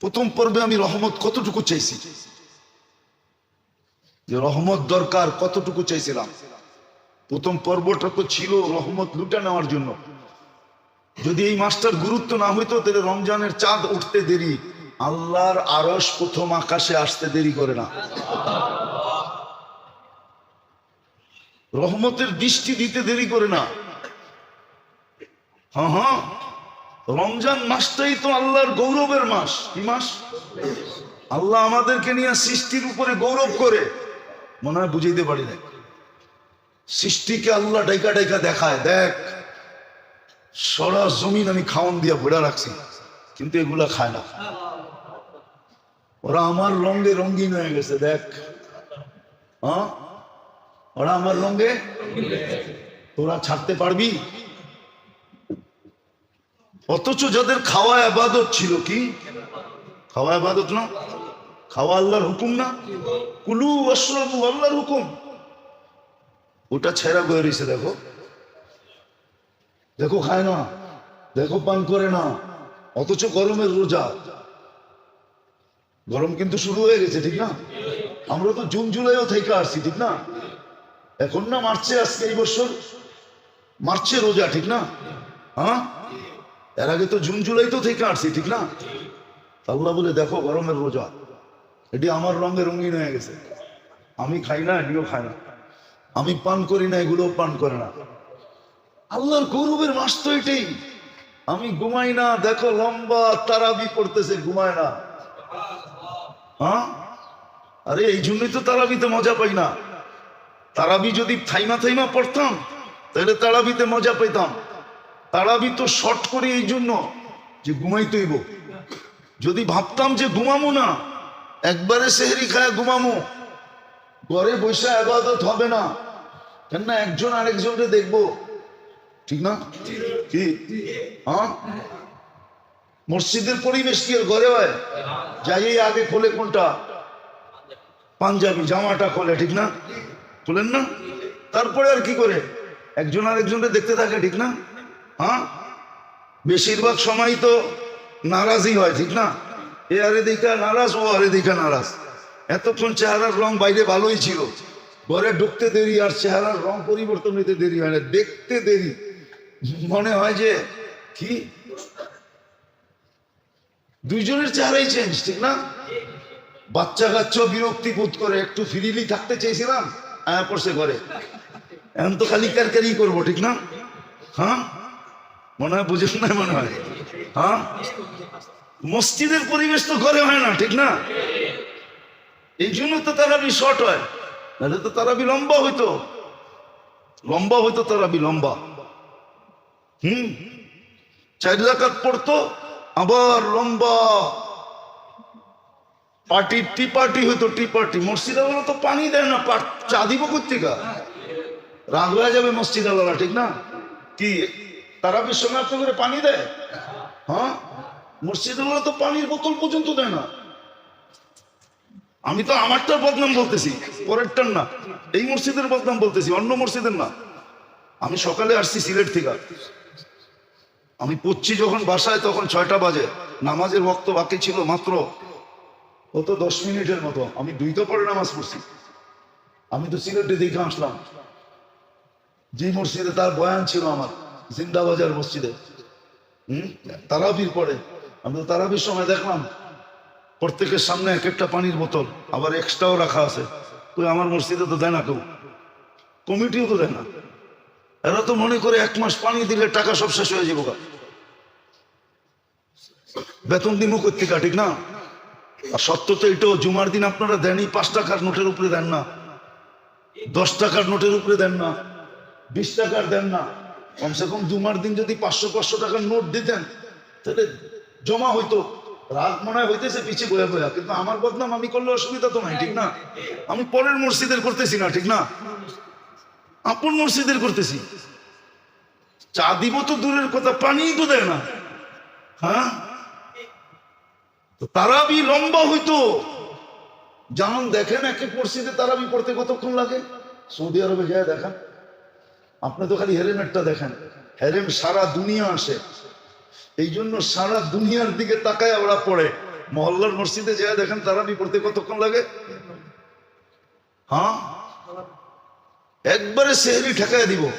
প্রথম পর্বে আমি রহমত কতটুকু চাইছি? যে রহমত দরকার কতটুকু চাইছিলাম? প্রথম পর্বটা তো ছিল রহমত লুটে নেওয়ার জন্য। যদি এই মাসটার গুরুত্ব না হইতো, তাহলে রমজানের চাঁদ উঠতে দেরি। আল্লাহর আরস প্রথম আকাশে আসতে দেরি করে না। রহমতের দৃষ্টি দিতে দেরি করে না। হ্যাঁ হ্যাঁ। রমজান মাসটাই তো আল্লাহর গৌরবের মাস। কি মাস? আল্লাহ আমাদেরকে নিয়ে সৃষ্টির উপরে গৌরব করে। মনে হয় বুঝাইতে পারি না সৃষ্টিকে আল্লাহ ডাইকা ডাইকা দেখায়, দেখ। সরা জমিন আমি খাওয়ান দিয়া ভরা রাখছি, কিন্তু এগুলা খায় না। ওরা আমার রঙে রঙিন হয়ে গেছে, দেখ। হ্যাঁ ওরা আমার রঙে? তোরা ছাড়তে পারবি? অথচ যাদের খাওয়া আবাদত ছিল কি? খাওয়া আবাদত না? খাওয়া আল্লাহর হুকুম না? কুলু অশ্রবু আল্লাহর হুকুম। ওটা ছেঁড়া বয়ে রয়েছে দেখো। দেখো খায় না, দেখো পান করে না, অথচ গরমের রোজা। গরম কিন্তু শুরু হয়ে গেছে, ঠিক না? আমরা তো জুন জুলাইও থেকে আসছি, ঠিক না? এখন না, মার্চে আজকে এই বছর? মার্চে রোজা, ঠিক না? হ্যাঁ? এর আগে তো জুন, জুলাই তো থেকে আসছি, ঠিক না? আল্লাহ বলে, দেখো, গরমের রোজা। এটি আমার রঙে রঙিন হয়ে গেছে। আমি খাই না, এটিও খাই না। আমি পান করি না এগুলো পান করে না। আল্লাহর গৌরবের মাস তো এটাই। আমি ঘুমাই না, দেখো, লম্বা তারাবি পড়তেছে, ঘুমায় না। হ্যাঁ? আরে, এই জন্যই তো তারাবিতে মজা পাই না। তারাবি যদি থাইমা থাইমা পড়তাম, তাহলে তারাবিতে মজা পেতাম তারাবি তো শর্ট করি এই জন্য যে ঘুমাইতেইব যদি ভাবতাম যে ঘুমামো না, একবারে সেহরি খায় ঘুমামো। ঘরে বসে আবাদত হবে না। কেন না একজন আরেকজনকে দেখব। ঠিক না? কি? হ্যাঁ? মসজিদের পরিবেশ কি ঘরে হয়? যাই আগে খোলে কোনটা? পাঞ্জাবি, জামাটা খোলে, ঠিক না? খোলেন না? তারপরে আর কি করে? একজন আরেকজনকে দেখতে থাকে, ঠিক না? হ্যাঁ? বেশিরভাগ সময় তো নারাজই হয়, ঠিক না? এ আরে দেখা নারাজ, ও আরে দেখা নারাজ। এতক্ষণ চেহারার রং বাইরে ভালোই ছিল। ঘরে ঢুকতে দেরি আর চেহারার রং পরিবর্তন হইতে দেরি হয় না, দেখতে দেরি। মনে হয় যে, কি? দুইজনের চেহারাই চেঞ্জ ঠিক না? বাচ্চা কাচ্চা বিরক্তি বোধ করে, একটু ফ্রিলি থাকতে চেয়েছিলাম, আয়া পড়ছে ঘরে। এখন তো খালি কারকারি করব, ঠিক না? হ্যাঁ? মনে হয় বুঝেন না মনে হয়। হ্যাঁ? মসজিদের পরিবেশ তো ঘরে হয় না, ঠিক না? এই জন্য তো তারাবি শর্ট হয়। নাহলে তো তারাবি লম্বা হইতো। লম্বা হইতো তারাবি লম্বা। হুম? চার রাকাত পড়তো, আবার লম্বা। পার্টি, টি পার্টি হইতো, টি পার্টি। মসজিদ আল্লাহ তো পানি দেয় না চা দিব কোথেকা রাগ হয়ে যাবে মসজিদ আল্লাহ ঠিক না? কি? তারা বিশ্বনাথ করে পানি দেয়? হ্যাঁ? আল্লাহ তো পানির বোতল পর্যন্ত দেয় না। আমি তো আমারটার বদনাম বলতেছি, পরেরটার না। এই মসজিদের বদনাম বলতেছি, অন্য মসজিদের না। আমি সকালে আসছি সিলেট থেকে। আমি পড়ছি যখন বাসায়, তখন ছয়টা বাজে। নামাজের বক্ত বাকি ছিল মাত্র কত দশ মিনিটের মতো। আমি দুইটা পরে নামাজ পড়ছি। আমি তো সিলেটে দেখে আসলাম। যে মসজিদে তার বয়ান ছিল আমার। জিন্দাবাজার মসজিদে। হম? তারাবির পরে। আমি তো তারাবির সময় দেখলাম, প্রত্যেকের সামনে এক একটা পানির বোতল, আবার এক্সট্রাও রাখা আছে। তুই আমার মসজিদে তো দেয় না কেউ। কমিটিও তো দেয় না। এরা তো মনে করে এক মাস পানি দিলে টাকা সব শেষ হয়ে যাব। বেতন দিমু কর্তিকা ঠিক না? আর সত্য তো এটাও, জুমার দিন আপনারা দেনই পাঁচ টাকার নোটের উপরে দেন না। দশ টাকার নোটের উপরে দেন না। বিশ টাকার দেন না। কমসে কম জুমার দিন যদি পাঁচশো পাঁচশো টাকার নোট দিতেন, তাহলে জমা হইতো। রাগ মনে হয় হইতেছে পিছিয়ে বয়া বয়া কিন্তু আমার বদনাম আমি করলে অসুবিধা তো নাই, ঠিক না? আমি পরের মসজিদের করতেছি না, ঠিক না? আপন মসজিদের করতেছি। চা দিব তো দূরের কথা, পানিই তো দেয় না। হ্যাঁ? তো তারাবি লম্বা হইতো। যেমন দেখেন একে মসজিদে তারাবি পড়তে কতক্ষণ লাগে? সৌদি আরবে যায় দেখেন। আপনি তো খালি হেরেমেটটা দেখেন। হেরেম সারা দুনিয়া আসে। এই জন্য সারা দুনিয়ার দিকে তাকায় ওরা পড়ে। মহল্লার মসজিদে যা দেখেন তারাবি পড়তে কতক্ষণ লাগে? হ্যাঁ? একবারে সেহরি ঠেকায় দিব।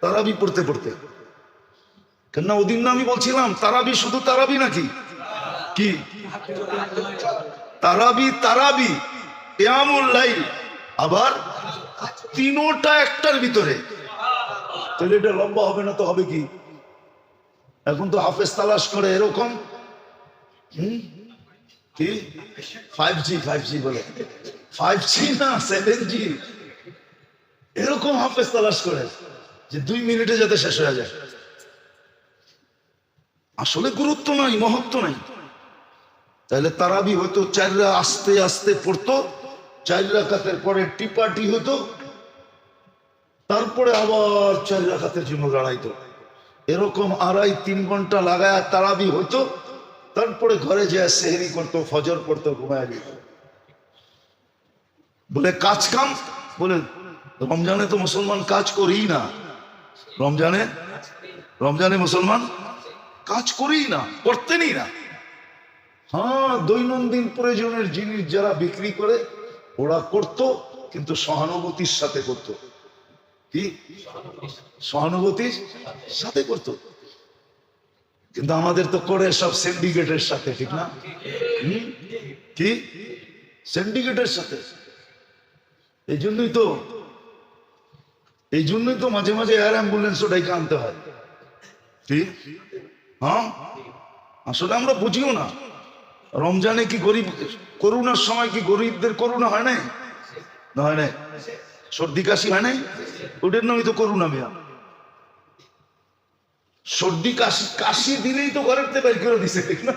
তারাবি পড়তে পড়তে। কেননা ওদিন না আমি বলছিলাম তারাবি শুধু তারাবি নাকি? কি? তারাবি তারাবি লাইল। আবার তিনোটা একটার ভিতরে। তাহলে এটা লম্বা হবে না তো হবে কি? এখন তো হাফেজ তালাশ করে এরকম। হুম? কি? ফাইভ জি ফাইভ জি বলে। ফাইভ জি না সেভেন জি এরকম হাফেজ তালাশ করে যে দুই মিনিটে যাতে শেষ হয়ে যায়। আসলে গুরুত্ব নাই, মহত্ব নাই। তাহলে তারাবি হয়তো চাররা আস্তে আস্তে পড়তো, চার রাখাতের পরে টিপাটি হতো তারপরে আবার চার রাখাতের জন্য দাঁড়াইতো। এরকম আড়াই, তিন ঘণ্টা লাগায় তারাবি হতো তারপরে ঘরে যায় সেহরি করতো, ফজর পড়তো ঘুমায় যেত। বলে, কাজ কাম? বলে, রমজানে তো মুসলমান কাজ করি না। রমজানে? রমজানে মুসলমান কাজ করি না, করতেনই না। হ্যাঁ দৈনন্দিন প্রয়োজনের জিনিস যারা বিক্রি করে, ওরা করত, কিন্তু সহানুভূতির সাথে করত। কি? সহানুভূতির সাথে করত। কিন্তু আমাদের তো করে সব সিন্ডিকেটের সাথে, ঠিক না? কি? সিন্ডিকেটের সাথে। এই জন্যই তো, এই জন্যই তো মাঝে মাঝে এয়ার অ্যাম্বুলেন্স ওটাইকে আনতে হয়। কি? হ্যাঁ? আসলে আমরা বুঝিও না। রমজানে কি গরিব করোনার সময় কি গরিবদের করুণা হয় নাই? না হয় নাই? সর্দি কাশি হয় নাই? ওটার নামই তো করোনা মিয়া। সর্দি কাশি কাশি দিলেই তো ঘরের বের করে দিছে, ঠিক না?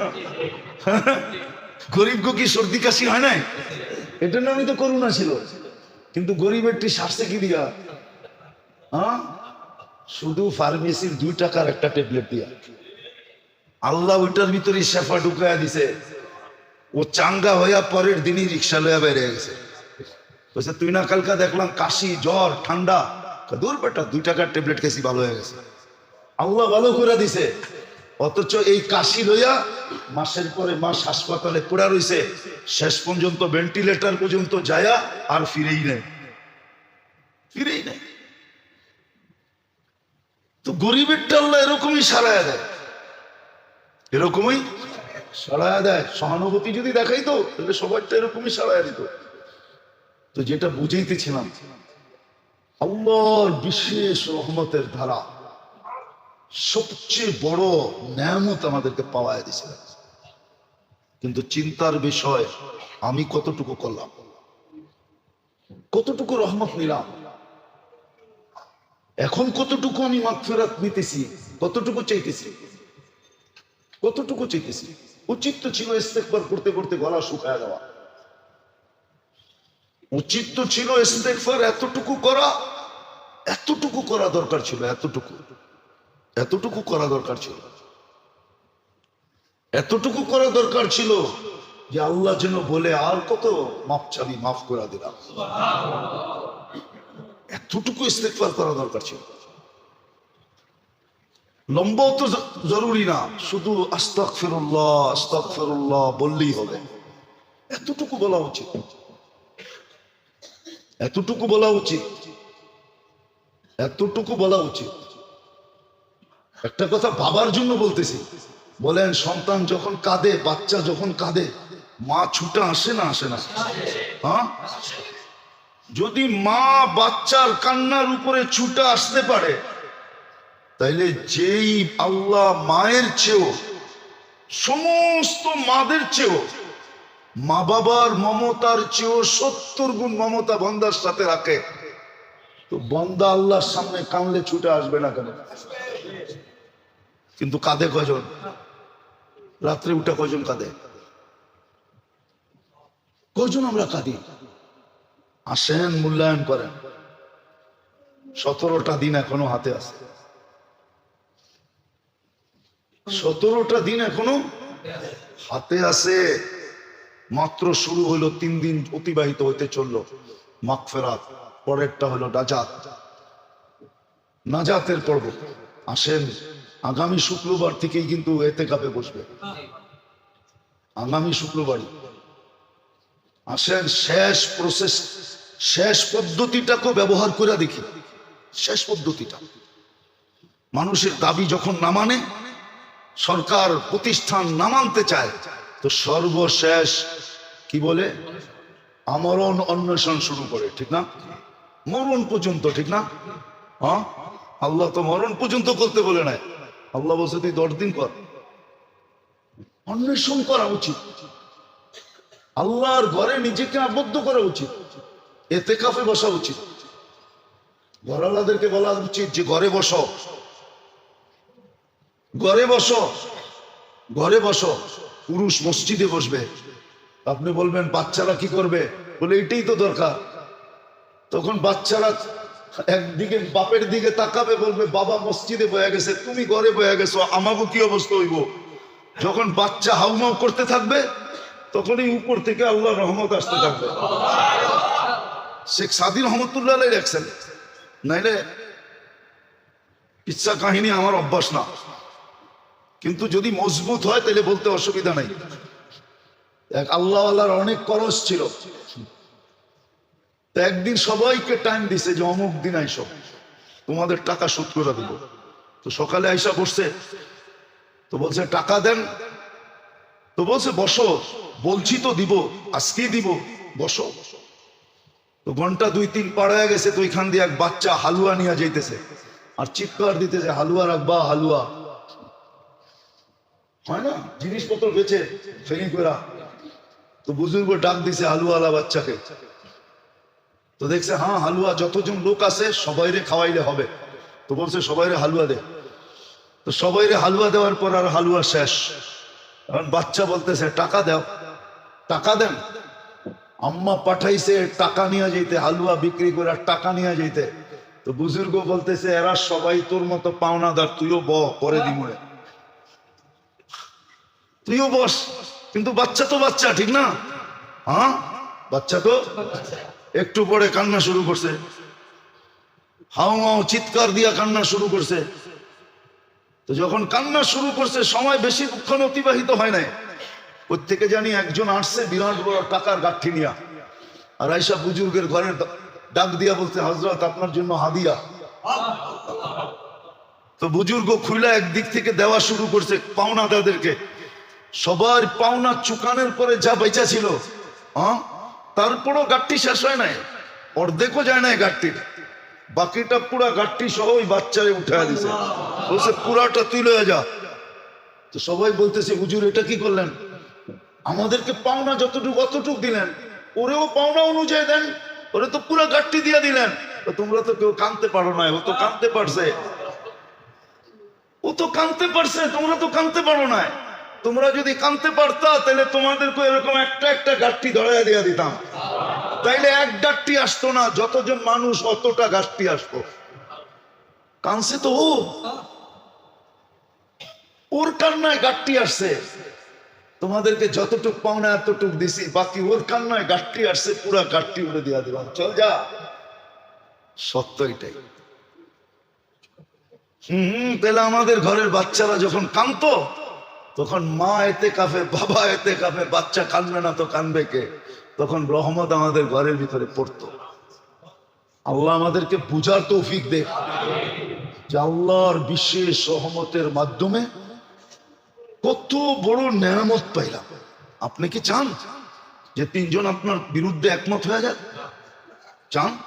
গরিব কি সর্দি কাশি হয় নাই? এটার নামই তো করোনা ছিল। কিন্তু গরিবেরটি সারছে কি দিয়া? হ্যাঁ? শুধু ফার্মেসির দুই টাকার একটা ট্যাবলেট দিয়া। আল্লাহ ওইটার ভিতরে শেফা ঢুকাইয়া দিছে। ও চাঙ্গা হইয়া পরের দিনই রিক্সা লইয়া বেড়ে গেছে। বলছে তুই না কালকা দেখলাম কাশি, জ্বর, ঠান্ডা। দূর বেটা, দুই টাকার ট্যাবলেট খেয়েছি, ভালো হয়ে গেছে। আল্লাহ ভালো করে দিছে। অথচ এই কাশি লইয়া মাসের পরে মাস হাসপাতালে পড়া রইছে, শেষ পর্যন্ত ভেন্টিলেটর পর্যন্ত যায়া আর ফিরেই নেই। ফিরেই নেই। তো গরিবের টাল্লা এরকমই সারায় দেয়। এরকমই সারায় দেয়। সহানুভূতি যদি দেখাই তো তাহলে সবাইটা এরকমই সারায় দিত। তো যেটা বুঝাইতেছিলাম, আল্লাহর বিশেষ রহমতের ধারা সবচেয়ে বড় নেয়ামত আমাদেরকে পাওয়ায় দিয়েছিলেন কিন্তু চিন্তার বিষয়, আমি কতটুকু করলাম? কতটুকু রহমত নিলাম? এখন কতটুকু আমি মাগফিরাত নিতেছি, কতটুকু চাইতেছি? কতটুকু চাইতেছি? উচিত তো ছিল ইস্তেকবার করতে করতে গলা শুকায় দেওয়া উচিত তো ছিল ইস্তেকবার এতটুকু করা এতটুকু করা দরকার ছিল, এতটুকু। এতটুকু করা দরকার ছিল। এতটুকু করা দরকার ছিল যে আল্লাহ যেন বলে, আর কত মাপ চাবি, মাফ করে দিলাম। এতটুকু ইস্তেকবার করা দরকার ছিল। লম্বাও তো জরুরি না, শুধু আস্তাক ফেরুল্লাহ আস্তাক ফেরুল্লাহ বললেই হবে। এতটুকু বলা উচিত। এতটুকু বলা উচিত। এতটুকু বলা উচিত। একটা কথা বাবার জন্য বলতেছি। বলেন, সন্তান যখন কাঁদে, বাচ্চা যখন কাঁদে, মা ছুটে আসে না আসে না? হ্যাঁ? যদি মা বাচ্চার কান্নার উপরে ছুটে আসতে পারে, তাইলে যেই আল্লাহ মায়ের চেয়েও, সমস্ত মাদের চেয়েও মা বাবার মমতার চেয়েও সত্তর গুণ মমতা বন্দার সাথে রাখে। তো বন্দা আল্লাহর সামনে কানলে ছুটে আসবে না কেন? কিন্তু কাঁদে কজন? রাত্রে উঠে কজন কাঁদে? কজন আমরা কাঁদি? আসেন, মূল্যায়ন করেন। সতেরোটা দিন এখনও হাতে আছে। সতেরোটা দিন এখনও হাতে আছে। মাত্র শুরু হলো তিন দিন অতিবাহিত হইতে চলল। মাগফেরাত, পরেরটা হলো নাজাত। নাজাতের পর্ব। আসেন, আগামী শুক্রবার থেকেই কিন্তু এতে কাপে বসবে। আগামী শুক্রবারই আসেন, শেষ প্রসেস শেষ পদ্ধতিটাকে ব্যবহার করে দেখি। শেষ পদ্ধতিটা। মানুষের দাবি যখন না মানে সরকার প্রতিষ্ঠান না মানতে চায় তো সর্বশেষ কি বলে? আমরণ অন্বেষণ শুরু করে, ঠিক না? মরণ পর্যন্ত, ঠিক না? হ্যাঁ? আল্লাহ তো মরণ পর্যন্ত করতে বলে নাই। আল্লাহ বলছে, তুই দশ দিন কর। অন্বেষণ করা উচিত। আল্লাহর ঘরে নিজেকে আবদ্ধ করা উচিত। এতে কাফে বসা উচিত। ঘরওয়ালাদেরকে বলা উচিত যে, ঘরে বসো। ঘরে বসো। ঘরে বসো। পুরুষ মসজিদে বসবে। আপনি বলবেন, বাচ্চারা কি করবে? বলে, এটাই তো দরকার। তখন বাচ্চারা একদিকে বাপের দিকে তাকাবে, বলবে, বাবা মসজিদে বয়ে গেছে, তুমি ঘরে বয়ে গেছো আমাকে কি অবস্থা হইব? যখন বাচ্চা হাউমাউ করতে থাকবে, তখনই উপর থেকে আল্লাহ রহমত আসতে থাকবে। শেখ সাদি রহমতুল্লাহ লেখছেন, নাইলে ইচ্ছা কাহিনী আমার অভ্যাস না। কিন্তু যদি মজবুত হয়, তাহলে বলতে অসুবিধা নাই। আল্লাহ আল্লাহর অনেক করস ছিল। একদিন সবাইকে টাইম দিছে যে, অমুক দিন আইসো, তোমাদের টাকা শোধ করে দিব। তো সকালে আইসা বসছে। তো বলছে, টাকা দেন? তো বলছে, বসো, বলছি তো দিব, আজকেই দিব, বসো। তো ঘণ্টা দুই তিন পাড়ায় গেছে, তো ওইখান দিয়ে এক বাচ্চা হালুয়া নিয়ে যাইতেছে। আর চিৎকার দিতেছে, হালুয়া রাখবা, হালুয়া। হয় না? জিনিসপত্র বেচে ফেরি করা তো বুজুর্গ ডাক দিছে হালুয়ালা বাচ্চাকে। তো দেখছে হ্যাঁ হালুয়া, যতজন লোক আছে, সবাইরে খাওয়াইলে হবে। তো বলছে, সবাইরে হালুয়া দে। তো সবাইরে হালুয়া দেওয়ার পর আর হালুয়া শেষ। এখন বাচ্চা বলতেছে, টাকা দাও। টাকা দেন? আম্মা পাঠাইছে টাকা নিয়ে যেতে হালুয়া বিক্রি করে টাকা নিয়ে যেতে তো বুজুর্গ বলতেছে, এরা সবাই তোর মতো পাওনাদার, তুইও ব করে দিমুড়ে তুইও বস, কিন্তু বাচ্চা তো বাচ্চা, ঠিক না? হ্যাঁ? বাচ্চা তো? একটু পরে কান্না শুরু করছে। হাও মাও চিৎকার দিয়া কান্না শুরু করছে। তো যখন কান্না শুরু করছে, সময় বেশি বেশিক্ষণ অতিবাহিত হয় নাই। প্রত্যেকে জানি একজন আসছে, বিরাট বড় টাকার গাঠি নিয়া। আর আইসা বুজুর্গের ঘরের ডাক দিয়া বলছে হজরত আপনার জন্য হাদিয়া। তো বুজুর্গ খুইলা একদিক থেকে দেওয়া শুরু করছে পাওনাদারদেরকে সবার পাওনা চুকানের পরে যা বেচা ছিল তারপরও গাঠটি শেষ হয় নাই, অর্ধেকও যায় নাই গাঠটির বাকিটা পুরা গাঠটি সহ ওই বাচ্চারে উঠায় দিছে। বলছে, পুরাটা তুই লয়ে যা। তো সবাই বলতেছে, হুজুর, এটা কি করলেন? আমাদেরকে পাওনা যতটুকু, অতটুকু দিলেন। ওরেও পাওনা অনুযায়ী দেন, ওরে তো পুরা গাঠটি দিয়ে দিলেন। তোমরা তো কেউ কানতে পারো না ও তো কানতে পারছে। ও তো কানতে পারছে, তোমরা তো কানতে পারো না তোমরা যদি কানতে পারতা, তাহলে তোমাদেরকে এরকম একটা একটা গাঠটি ধরাইয়া দিয়া দিতাম। তাইলে এক গাঠটি আসতো না, যতজন মানুষ অতটা গাঠটি আসতো কানছে তো ও। ওর কান্নায় গাঠটি আসছে। তোমাদেরকে যতটুক পাওনা এতটুক দিছি, বাকি ওর কান্নায় গাঠটি আসছে, পুরা গাঠটি উড়ে দিয়া দিলাম। চল যা। সত্য এটাই। হম, তাহলে আমাদের ঘরের বাচ্চারা যখন কানতো তখন মা এতে কাফে বাবা এতে কাফে বাচ্চা কানবে না তো কানবে কে? তখন রহমত আমাদের ঘরের ভিতরে পড়তো। আল্লাহ আমাদেরকে বুঝার তৌফিক দে। যে আল্লাহর বিশেষ রহমতের মাধ্যমে কত বড় নেয়ামত পাইলাম। আপনি কি চান যে তিনজন আপনার বিরুদ্ধে একমত হয়ে যাক? চান?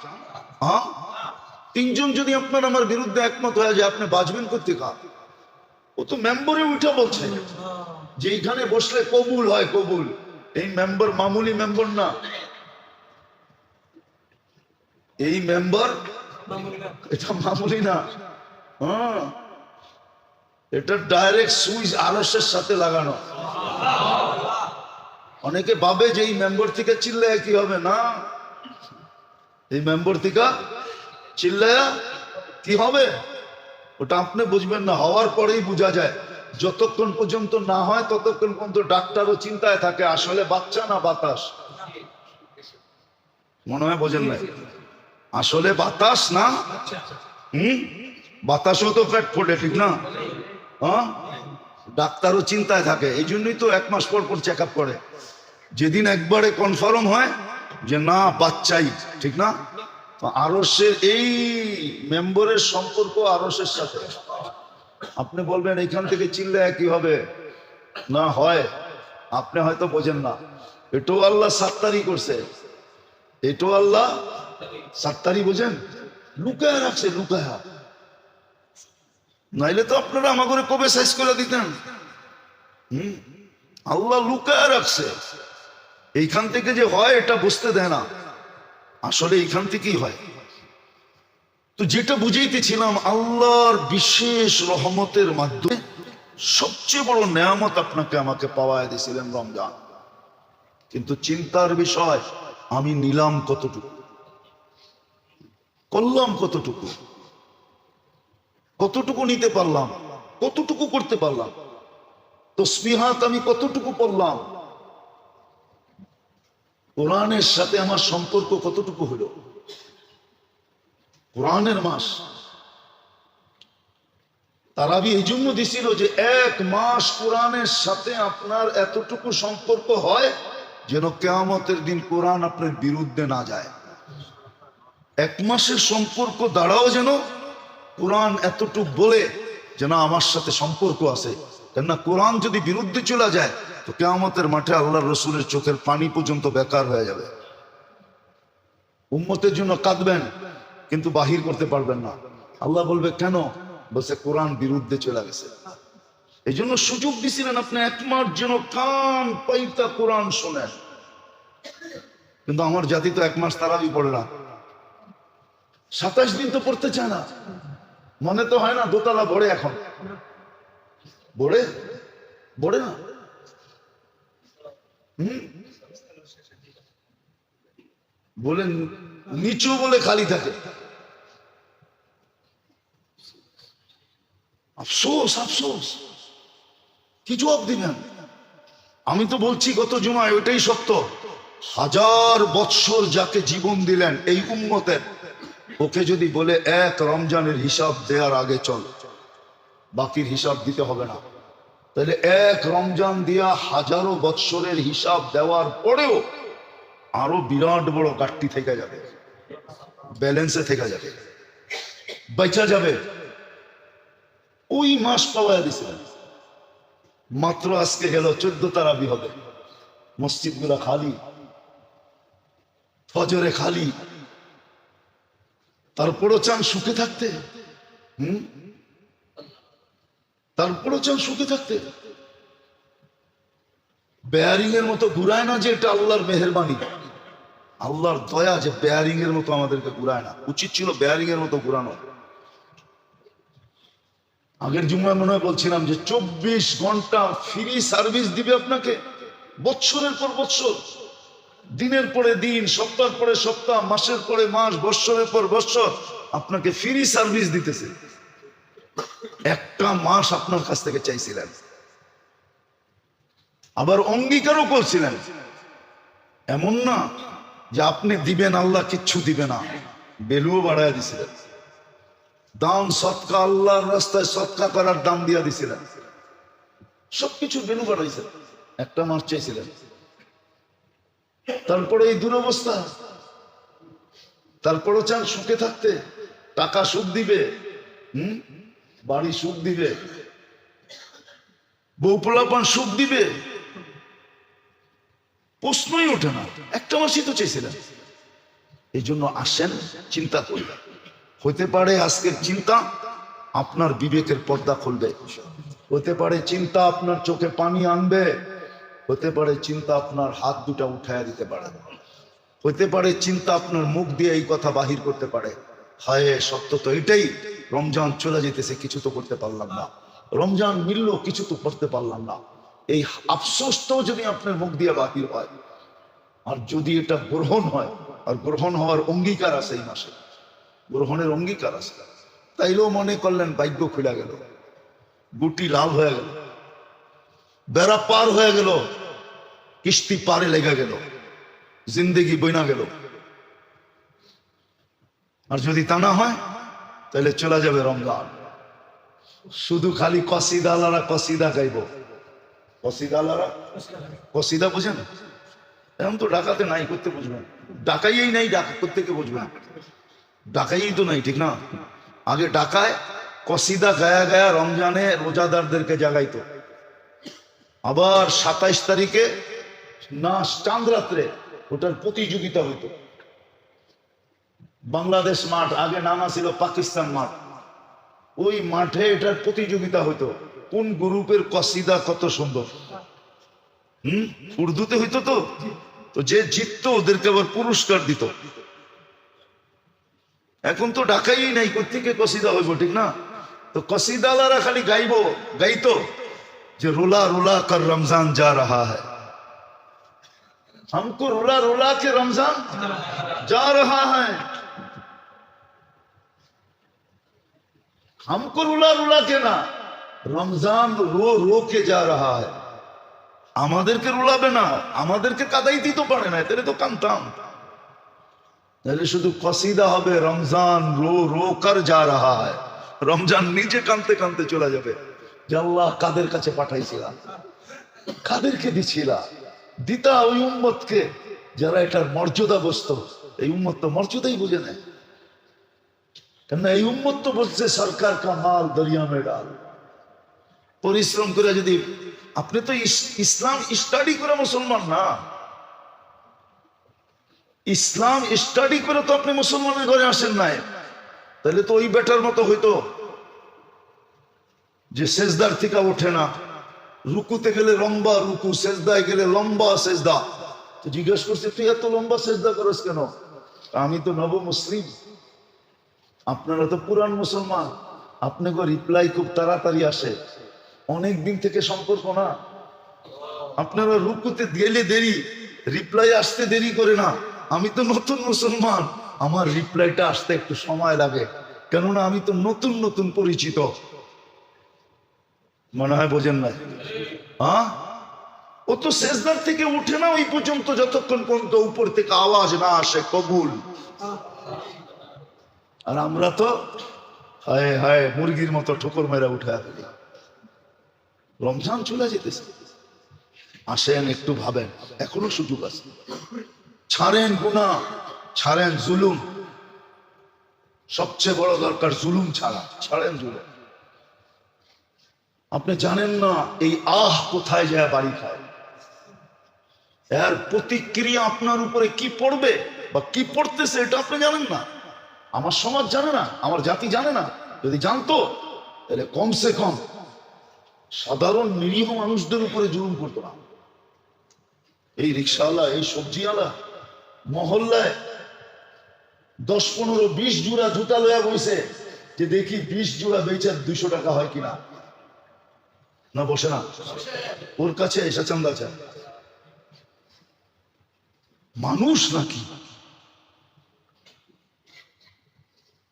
হ্যাঁ? তিনজন যদি আপনার আমার বিরুদ্ধে একমত হয়ে যায়, আপনি বাঁচবেন করতে কা ও তো মেম্বারে উঠে বলছে, যে এইখানে বসলে কবুল হয়, কবুল। এই মেম্বার মামুলি মেম্বার না। এই মেম্বার এটা মামুলি না। হ্যাঁ। এটা ডাইরেক্ট সুইচ আরসের সাথে লাগানো। অনেকে ভাবে যে এই মেম্বর থেকে চিল্লায় কি হবে, না। এই মেম্বর থেকে চিল্লায়া কি হবে? ওটা আপনি বুঝবেন না, হওয়ার পরেই বোঝা যায়। যতক্ষণ পর্যন্ত না হয়, ততক্ষণ পর্যন্ত ডাক্তারও চিন্তায় থাকে, আসলে বাচ্চা না বাতাস। মনে হয় বোঝেন নাই? আসলে বাতাস না? হুম? বাতাসও তো পেট ফোটে, ঠিক না? হ্যাঁ? ডাক্তারও চিন্তায় থাকে এই জন্যই তো এক মাস পর পর চেক করে। যেদিন একবারে কনফার্ম হয় যে না, বাচ্চাই, ঠিক না? আরসের এই মেম্বরের সম্পর্ক আরসের সাথে। আপনি বলবেন, এখান থেকে চিনলে কি হবে? না, হয়। আপনি হয়তো বোঝেন না। এটাও আল্লাহ সাত্তারি করছে। এটাও আল্লাহ সাত্তারি বোঝেন। লুকায় রাখছে, লুকায়। নাইলে তো আপনারা আমাকে কবে সাইজ করে দিতেন? হুম? আল্লাহ লুকায় রাখছে। এইখান থেকে যে হয়, এটা বুঝতে দেয় না। আসলে এইখান থেকেই হয়। তো যেটা বুঝাইতেছিলাম, আল্লাহর বিশেষ রহমতের মাধ্যমে সবচেয়ে বড় নেয়ামত আপনাকে আমাকে পাওয়ায় দিয়েছিলেন রমজান। কিন্তু চিন্তার বিষয়, আমি নিলাম কতটুকু? করলাম কতটুকু? কতটুকু নিতে পারলাম? কতটুকু করতে পারলাম? তো স্পৃহাত আমি কতটুকু পড়লাম? কোরআনের সাথে আমার সম্পর্ক কতটুকু হলো? কোরআনের মাস। তারাবি এই জন্য দিছিল যে এক মাস কোরআনের সাথে আপনার এতটুকু সম্পর্ক হয় যেন কেয়ামতের দিন কোরআন আপনার বিরুদ্ধে না যায়। এক মাসের সম্পর্ক দ্বারাও যেন কোরআন এতটুকু বলে যেন আমার সাথে সম্পর্ক আছে। কেননা কোরআন যদি বিরুদ্ধে চলে যায় তো কেয়ামতের মাঠে আল্লাহ রসুলের চোখের পানি পর্যন্ত বেকার হয়ে যাবে। উম্মতের জন্য কাঁদবেন, কিন্তু বাহির করতে পারবেন না। আল্লাহ বলবে, কেন? বলছে, কোরআন বিরুদ্ধে চলে গেছে। এই জন্য সুযোগ দিছিলেন আপনি, এক মাস যেন কান পাইতা কোরআন শোনেন। কিন্তু আমার জাতি তো এক মাস তারাবি পড়ে না। সাতাশ দিন তো পড়তে চায় না। মনে তো হয় না দোতলা ভরে এখন। ভরে? ভরে না? বলে নিচু বলে খালি থাকে। আফসোস আফসোস। কি জবাব দিবেন? আমি তো বলছি, গত জুমায় ওইটাই সত্য। হাজার বৎসর যাকে জীবন দিলেন এই উম্মতের, ওকে যদি বলে, এক রমজানের হিসাব দেওয়ার আগে চল, বাকির হিসাব দিতে হবে না। তাহলে এক রমজান দিয়া হাজারো বৎসরের হিসাব দেওয়ার পরেও আরও বিরাট বড় ঘাটতি থেকে যাবে, ব্যালেন্সে থেকে যাবে, বেচা যাবে। ওই মাস পাওয়া দিছিলেন মাত্র আজকে গেল, চোদ্দ তারাবি হবে। মসজিদগুলা খালি, ফজরে খালি। তারপরও চান সুখে থাকতে? হুম? তারপরও চান সুখে থাকতে? বেয়ারিং এর মতো ঘুরায় না যে এটা আল্লাহর মেহরবানি? আল্লাহর দয়া যে বেয়ারিং এর মতো আমাদেরকে ঘুরায় না। উচিত ছিল বেয়ারিং এর মতো ঘুরানো। আগের জুম্মায় মনে হয় বলছিলাম যে চব্বিশ ঘণ্টা ফ্রি সার্ভিস দিবে আপনাকে? বৎসরের পর বৎসর। দিনের পরে দিন সপ্তাহ পরে সপ্তাহ, মাসের পরে মাস, বৎসরের পর বৎসর আপনাকে ফ্রি সার্ভিস দিতেছে। একটা মাস আপনার কাছ থেকে চাইছিলেন। আবার অঙ্গীকারও করছিলেন। এমন না যে আপনি দিবেন, আল্লাহ কিচ্ছু দিবে না। বেলুও বাড়ায় দিছিলেন। দাম সৎকা, আল্লাহর রাস্তায় সৎকা করার দাম দিয়া দিছিলেন। সবকিছু বেলু বাড়াইছেন। একটা মাস চাইছিলেন। তারপরে এই দুরবস্থা। তারপরও চান সুখে থাকতে। টাকা সুখ দিবে। হুম? বাড়ি সুখ দিবে? বউ পোলাপান সুখ দিবে? প্রশ্নই ওঠে না। একটা মাসই তো চেয়েছিলেন এই জন্য আসেন, চিন্তা করবেন হতে পারে আজকের চিন্তা আপনার বিবেকের পর্দা খুলবে। হতে পারে চিন্তা আপনার চোখে পানি আনবে। হতে পারে চিন্তা আপনার হাত দুটা উঠায় দিতে পারে। হতে পারে চিন্তা আপনার মুখ দিয়ে এই কথা বাহির করতে পারে। হায়, সত্য তো এটাই। রমজান চলে যেতেছে, কিছু তো করতে পারলাম না। রমজান মিললো, কিছু তো করতে পারলাম না। এই আফসোসটাও যদি আপনার মুখ দিয়ে বাহির হয়। আর যদি এটা গ্রহণ হয়, আর গ্রহণ হওয়ার অঙ্গীকার আছে এই মাসে। গ্রহণের অঙ্গীকার আছে। তাইলেও মনে করলেন ভাগ্য খুলে গেল। গুটি লাল হয়ে গেল। বেড়া পার হয়ে গেল। কিস্তি পারে লেগে গেল। জিন্দেগি বইনা গেল। আর যদি তা না হয় তাহলে চলে যাবে রমজান। শুধু খালি কসিদালারা কসিদা গাইব। কসিদালারা কসিদা বুঝেন? এখন তো ডাকাতে নাই, করতে বুঝবেন ডাকাইয়েই নাই, ডাকা করতে কে বুঝবেন ডাকাইয়েই তো নাই, ঠিক না? আগে ডাকায়, কসিদা গায়া গায়া রমজানে রোজাদারদেরকে জাগাইতো। আবার সাতাইশ তারিখে না, চাঁদ রাত্রে ওটার প্রতিযোগিতা হইতো। বাংলাদেশ মাঠ আগে নামা ছিল পাকিস্তান মাঠ ওই মাঠে এটার প্রতিযোগিতা হইতো কোন গ্রুপের কসিদা কত সুন্দর হুম উর্দুতে হইতো তো তো যে জিততো ওদেরকে আবার পুরস্কার দিত এখন তো ঢাকাই নাই কোথেকে কসিদা হইব ঠিক না তো কসিদালারা খালি গাইবো গাইতো যে रोला रोला कर रमजान जा रहा है हमको रोला रोला के रमजान जा रहा है हमको रुला रुला के না রমজান রো রো কে যা রাহা है আমাদেরকে রুলাবে না আমাদেরকে কাদাইতেই তো পারে না তাহলে তো কানতাম তাহলে শুধু কসিদা হবে রমজান রো রো কর যা রাহা है রমজান নিজে কানতে কানতে চলে যাবে যে আল্লাহ কাদের কাছে পাঠাইছিলাম কাদেরকে দিছিলা দিতা ওই উম্মতকে যারা এটার মর্যাদা বসত এই উম্মত তো মর্যাদাই বুঝে নেয় কেন এই উম্মত তো বলছে, সরকার কা মাল দরিয়া মে ডাল। পরিশ্রম করে যদি, আপনি তো ইসলাম স্টাডি করে মুসলমান না। ইসলাম স্টাডি করে তো আপনি মুসলমানের ঘরে আসেন নাই। তাহলে তো ওই বেটার মতো হইতো যে সেজদার থেকে ওঠে না। রুকুতে গেলে লম্বা রুকু, সেজদায় গেলে লম্বা সেজদা। তো জিজ্ঞেস করছে, তুই এত লম্বা সেজদা করস কেন? আমি তো নব মুসলিম আপনারা তো পুরান মুসলমান। আপনাকে রিপ্লাই খুব তাড়াতাড়ি আসে। অনেক দিন থেকে সম্পর্ক না। আপনারা রুকুতে গেলে দেরি রিপ্লাই আসতে দেরি করে না। আমি তো নতুন মুসলমান। আমার রিপ্লাইটা আসতে একটু সময় লাগে। কেননা আমি তো নতুন নতুন পরিচিত। মনে হয় বোঝেন না হ্যাঁ? ও তো শেষদার থেকে উঠে না ওই পর্যন্ত, যতক্ষণ পর্যন্ত উপর থেকে আওয়াজ না আসে, কবুল। আর আমরা তো হায় হায় মুরগির মতো ঠোকর মেরা উঠে ফেলি রমজান চলে যেতেছে। আসেন, একটু ভাবেন। এখনও সুযোগ আছে। ছাড়েন গুণা ছাড়েন জুলুম। সবচেয়ে বড় দরকার জুলুম ছাড়া, ছাড়েন জুলুম। আপনি জানেন না এই আহ কোথায় যায় বাড়ি খায়? এর প্রতিক্রিয়া আপনার উপরে কি পড়বে বা কি পড়তেছে, এটা আপনি জানেন না। আমার সমাজ জানে না, আমার জাতি জানে না। যদি জানতো, তাহলে কমসে কম সাধারণ নিরীহ মানুষদের উপরে জুলুম করতো না। এই রিক্সাওয়ালা, এই সবজিওয়ালা, মহল্লায় দশ পনেরো, বিশ জোড়া জুতা লয়া বইছে যে দেখি বিশ জোড়া বেচার দুইশো টাকা হয় কিনা। না, বসে না। ওর কাছে এসে চান্দা মানুষ নাকি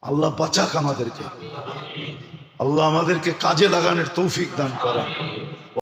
আল্লাহ বাঁচাক আমাদেরকে। আল্লাহ আমাদেরকে কাজে লাগানোর তৌফিক দান করেন।